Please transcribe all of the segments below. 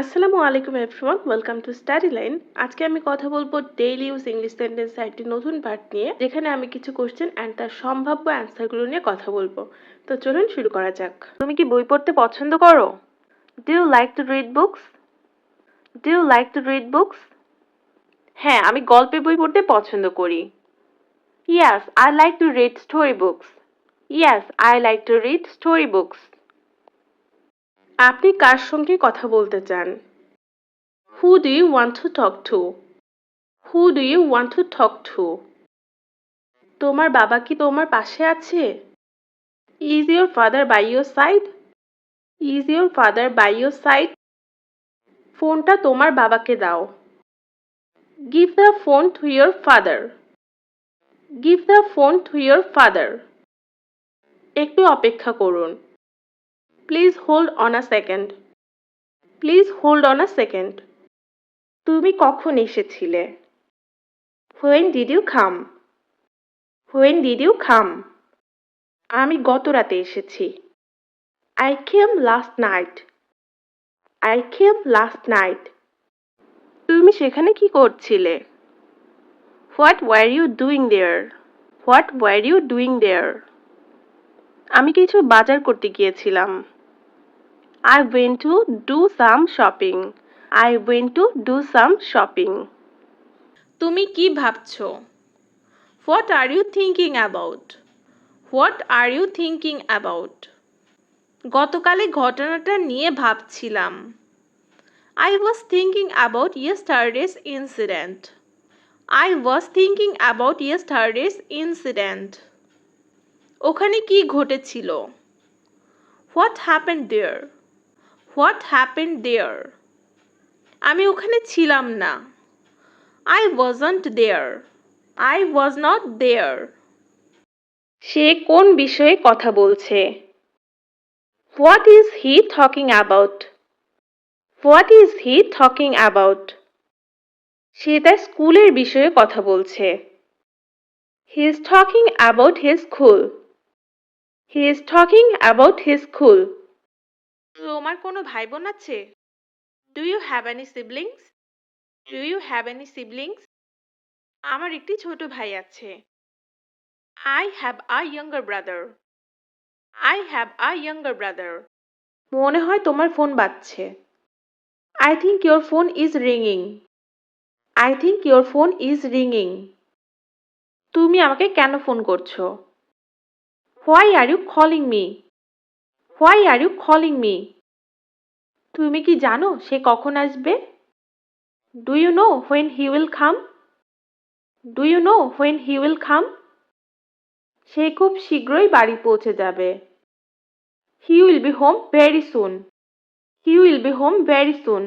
আসসালামু আলাইকুম everyone welcome to study line আজকে আমি কথা বলব ডেইলি ইউজ ইংলিশ সেন্টেন্স একটি নতুন পার্ট নিয়ে, যেখানে আমি কিছু কোশ্চেন অ্যান্ড তার সম্ভাব্য অ্যান্সারগুলো নিয়ে কথা বলব। তো চলুন শুরু করা যাক। তুমি কি বই পড়তে পছন্দ করো? Do you like to read books do you like to read books হ্যাঁ আমি গল্পের বই পড়তে পছন্দ করি। Yes I like to read story books yes I like to read story books আপনি কার সঙ্গে কথা বলতে চান? Who do you want to talk to who do you want to talk to তোমার বাবা কি তোমার পাশে আছে? Is your father by your side is your father by your side ফোনটা তোমার বাবাকে দাও। Give the phone to your father give the phone to your father একটু অপেক্ষা করুন। Please hold on a second please hold on a second তুমি কখন এসেছিলে? When did you come when did you come আমি গত রাতে এসেছি। I came last night I came last night তুমি সেখানে কি করছিলে? What were you doing there what were you doing there আমি কিছু বাজার করতে গিয়েছিলাম। I went to do some shopping. I went to do some shopping. তুমি কি ভাবছ? What are you thinking about what are you thinking about গতকালে ঘটনাটা নিয়ে ভাবছিলাম। I was thinking about yesterday's incident I was thinking about yesterday's incident ওখানে কি ঘটেছিল? What happened there what happened there? আমি ওখানে ছিলাম না। I wasn't there. I was not there. সে কোন বিষয়ে কথা বলছে? What is he talking about? What is he talking about? সে তার স্কুলের বিষয়ে কথা বলছে। He is talking about his school. He is talking about his school. তোমার কোনো ভাই বোন আছে do you have any siblings do you have any siblings আমার একটি ছোট ভাই আছে। I have a younger brother I have a younger brother মনে হয় তোমার ফোন বাজছে। I think your phone is রিংিং I think your phone is রিংিং তুমি আমাকে কেন ফোন করছ? Why are you calling me why are you calling me তুমি কি জানো সে কখন আসবে? Do you know when he will come do you know when he will come সে খুব শীঘ্রই বাড়ি পৌঁছে যাবে। He will be home very soon he will be home very soon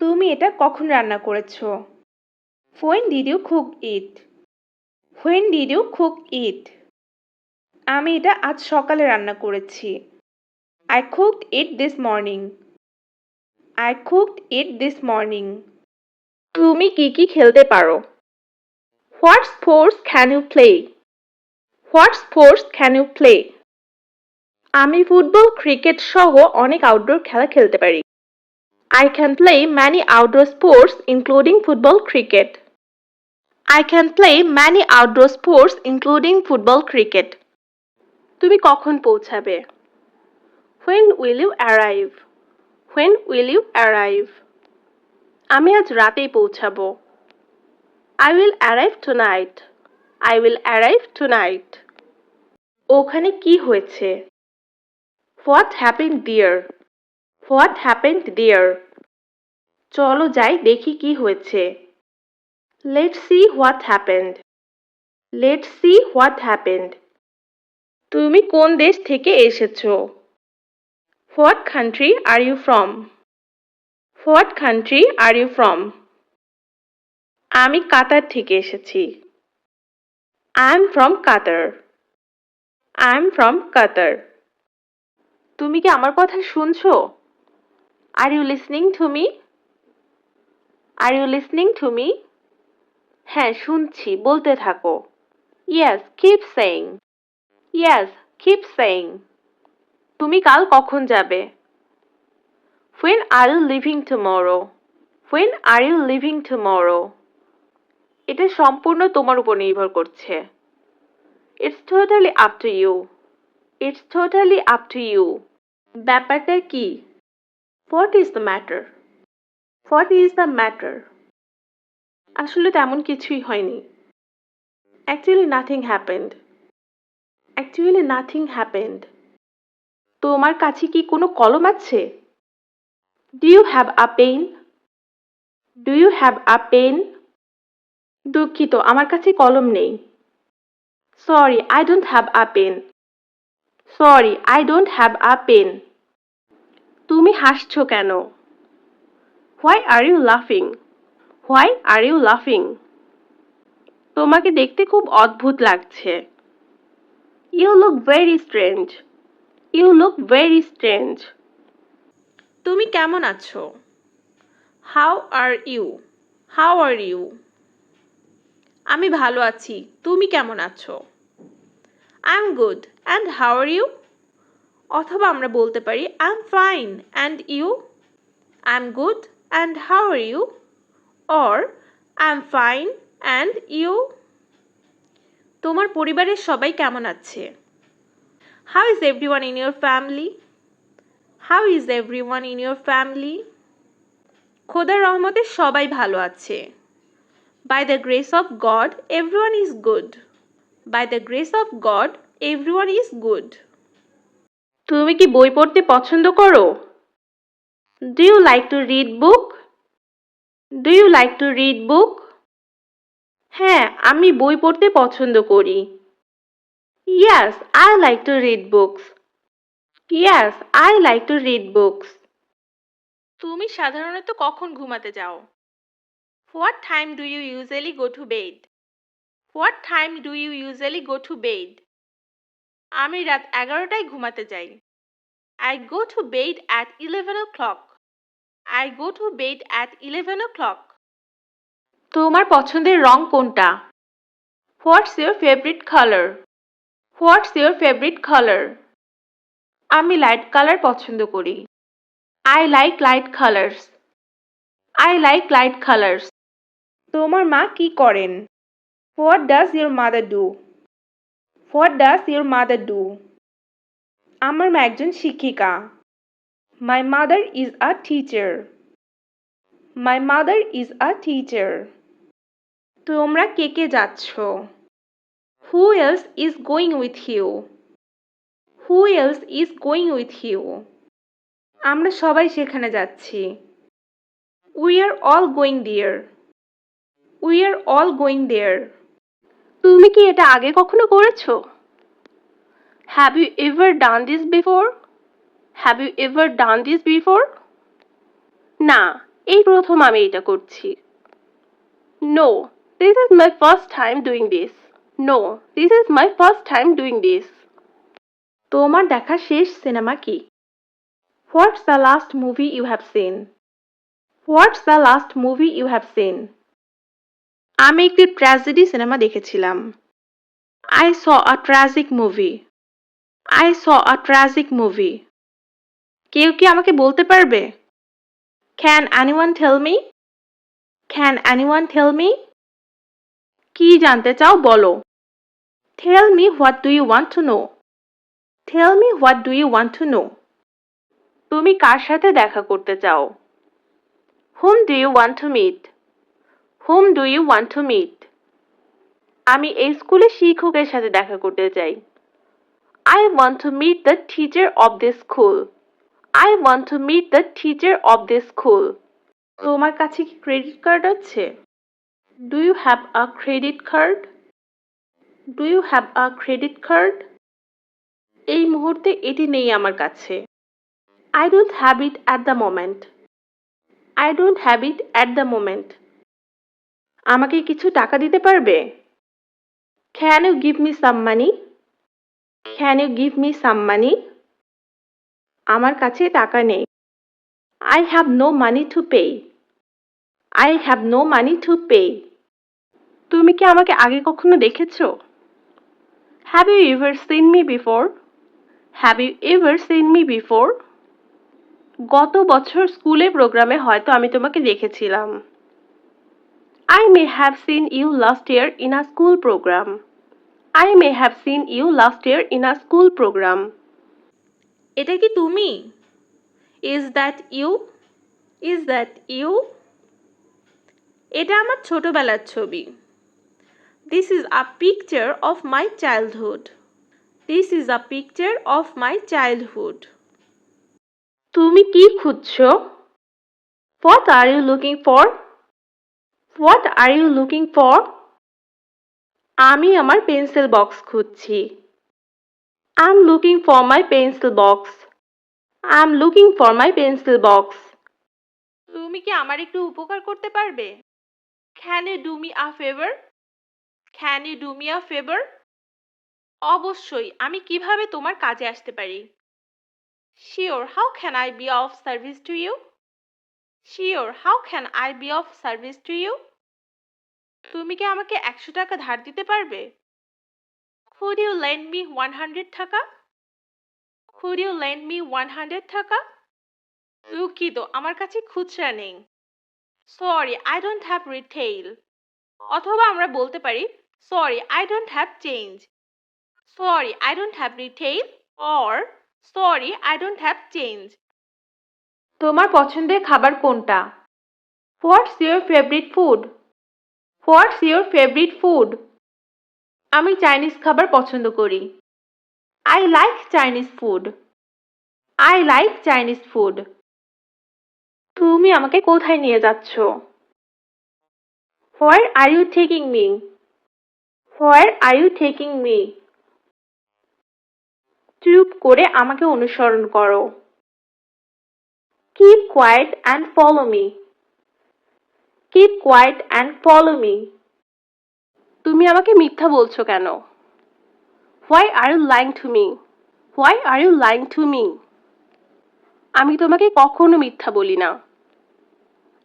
তুমি এটা কখন রান্না করেছ? When did you cook it when did you cook it আমি এটা আজ সকালে রান্না করেছি। I cooked it this morning I cooked it this morning তুমি কি কি খেলতে পারো? What sports can you play what sports can you play আমি ফুটবল, ক্রিকেট সহ অনেক আউটডোর খেলা খেলতে পারি। I can play many outdoor sports including football cricket I can play many outdoor sports including football cricket তুমি কখন পৌঁছাবে? When will you arrive when will you arrive আমি আজ রাতেই পৌঁছাবো। I will arrive tonight I will arrive to night ওখানে কি হয়েছে? What happen dear what happened dear চলো যাই, দেখি কি হয়েছে। Let see what happened let see what happened তুমি কোন দেশ থেকে এসেছ? What country are you from? What country are you from? আমি কাতার থেকে এসেছি। I am from Qatar. I am from Qatar. তুমি কি আমার কথা শুনছো? Are you listening to me are you listening to me হ্যাঁ শুনছি, বলতে থাকো। Yes keep saying yes keep saying তুমি কাল কখন যাবে? When are you leaving tomorrow? When are you leaving tomorrow? এটা সম্পূর্ণ তোমার উপর নির্ভর করছে। It's totally up to you it's totally up to you ব্যাপারটা কি? What is the matter what is the matter আসলে তেমন কিছুই হয়নি। Actually nothing happened actually nothing happened তোমার কাছে কি কোনো কলম আছে? Do you have a pen do you have a pen দুঃখিত, আমার কাছে কলম নেই। Sorry I don't have a pen sorry I don't have a pen তুমি হাসছো কেন? হোয়াই আর ইউ লাফিং হোয়াই আর ইউ লাফিং তোমাকে দেখতে খুব অদ্ভুত লাগছে। You look very strange you look very strange তুমি কেমন আছো? How are you how are you আমি ভালো আছি। তুমি কেমন আছো? I am good and how are you অথবা আমরা বলতে পারি I am fine and you I am good and how are you or I am fine and you তোমার পরিবারের সবাই কেমন আছে? How is every one in your family how is every one in your family খোদার রহমতে সবাই ভালো আছে। By the grace of God everyone is good by the grace of God everyone is good তুমি কি বই পড়তে পছন্দ করো? Do you like to read book do you like to read book হ্যাঁ আমি বই পড়তে পছন্দ করি। Yes I like to read books yes I like to read books তুমি সাধারণত কখন ঘুমাতে যাও? What time do you usually go to bed what time do you usually go to bed আমি রাত এগারোটায় ঘুমাতে যাই। I go to bed at eleven o'clock I go to bed at eleven o'clock তোমার পছন্দের রং কোনটা? What's your favourite colour what's your favourite colour আমি লাইট কালার পছন্দ করি। I like light colours I like light colours তোমার মা কি করেন? What does your mother do what does your mother do আমার মা একজন শিক্ষিকা। My mother is a teacher my mother is a teacher তোমরা কে কে যাচ্ছ? Who else is going with you who else is going with you আমরা সবাই সেখানে যাচ্ছি। We are all going there we are all going there তুমি কি এটা আগে কখনো করেছ? Have you ever done this before have you ever done this before না, এই প্রথম আমি এটা করছি। No this is my first time doing this no this is my first time doing this তোমার দেখা শেষ সিনেমা কি? What's the last movie you have seen what's the last movie you have seen আমি একটি tragedy cinema দেখেছিলাম। I saw a tragic movie I saw a tragic movie কেউ কি আমাকে বলতে পারবে? Can anyone tell me can anyone tell me কি জানতে চাও বলো। Tell me what do you want to know tell me what do you want to know তুমি কার সাথে দেখা করতে চাও? Whom do you want to meet whom do you want to meet আমি এই স্কুলে শিক্ষকের সাথে দেখা করতে চাই। I want to meet the teacher of this school I want to meet the teacher of this school তোমার কাছে কি ক্রেডিট কার্ড আছে? Do you have a credit card do you have a credit card এই মুহূর্তে এটি নেই আমার কাছে। I don't have it at the moment I don't have it at the moment আমাকে কিছু টাকা দিতে পারবে? Can you give me some money can you give me some money আমার কাছে টাকা নেই। I have no money to pay I have no money to pay তুমি কি আমাকে আগে কখনো দেখেছ? Have you ever seen me before have you ever seen me before গত বছর স্কুলে প্রোগ্রামে হয়তো আমি তোমাকে দেখেছিলাম। I may have seen you last year in a school programme I may have seen you last year in a school programme এটা কি তুমি? Is that you is that you এটা আমার ছোটবেলার ছবি। This is a picture of my childhood this is a picture of my childhood তুমি কি খুঁজছো What are you looking for? What are you looking for? আমি আমার পেন্সিল বক্স খুঁজছি I'm looking for my pencil box. I'm looking for my pencil box. তুমি কি আমার একটু উপকার করতে পারবে can you do me a favour can you do me a favour অবশ্যই, আমি কীভাবে তোমার কাজে আসতে পারি? Sure how can I be of service to you sure how can I be of service to you তুমি কি আমাকে একশো টাকা ধার দিতে পারবে? Could you lend me one hundred taka? Could you lend me one hundred taka? দুঃখিত, আমার কাছে খুচরা নেই। Sorry I don't have retail অথবা আমরা বলতে পারি sorry I don't have change sorry I don't have retail or sorry I don't have change তোমার পছন্দের খাবার কোনটা? What's your favourite food what's your favourite food আমি চাইনিজ খাবার পছন্দ করি। I like Chinese food I like Chinese food তুমি আমাকে কোথায় নিয়ে যাচ্ছ? Where are you taking me where are you taking me চুপ করে আমাকে অনুসরণ করো Keep quiet and follow me. Keep quiet and follow me. তুমি আমাকে মিথ্যা বলছো কেন Why are you lying to me? Why are you lying to me? আমি তোমাকে কখনো মিথ্যা বলি না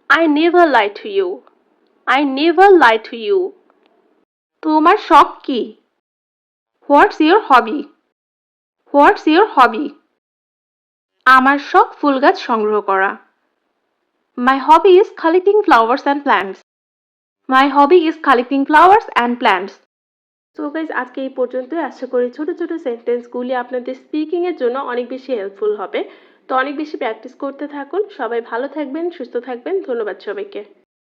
I never lie to you. I never lie to you. তোমার শখ কি? What's your hobby What's your হবি আমার শখ ফুল গাছ সংগ্রহ করা। My hobby is collecting flowers and plants my hobby is collecting flowers and plants so guys আজকে এই পর্যন্তই। আশা করি ছোট ছোট সেন্টেন্সগুলি আপনাদের স্পিকিংয়ের জন্য অনেক বেশি হেল্পফুল হবে। তো অনেক বেশি প্র্যাকটিস করতে থাকুন। সবাই ভালো থাকবেন, সুস্থ থাকবেন। ধন্যবাদ সবাইকে।